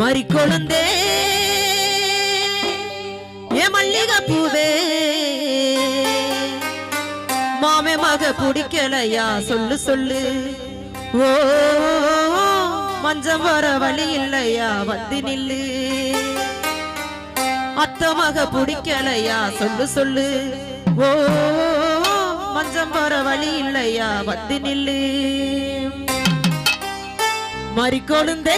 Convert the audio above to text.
மறி கொழுந்தே ஏ மல்லிகை பூவே மாமே மக பிடிக்கலையா? சொல்லு சொல்லு. ஓ மஞ்சம் வர வழி இல்லையா? வந்து நில்லு. அத்தமாக பிடிக்கலையா? சொல்லு சொல்லு. ஓ மஞ்சம் போற வழி இல்லையா? வந்து நில்லு. மறிக்கொழுந்தே.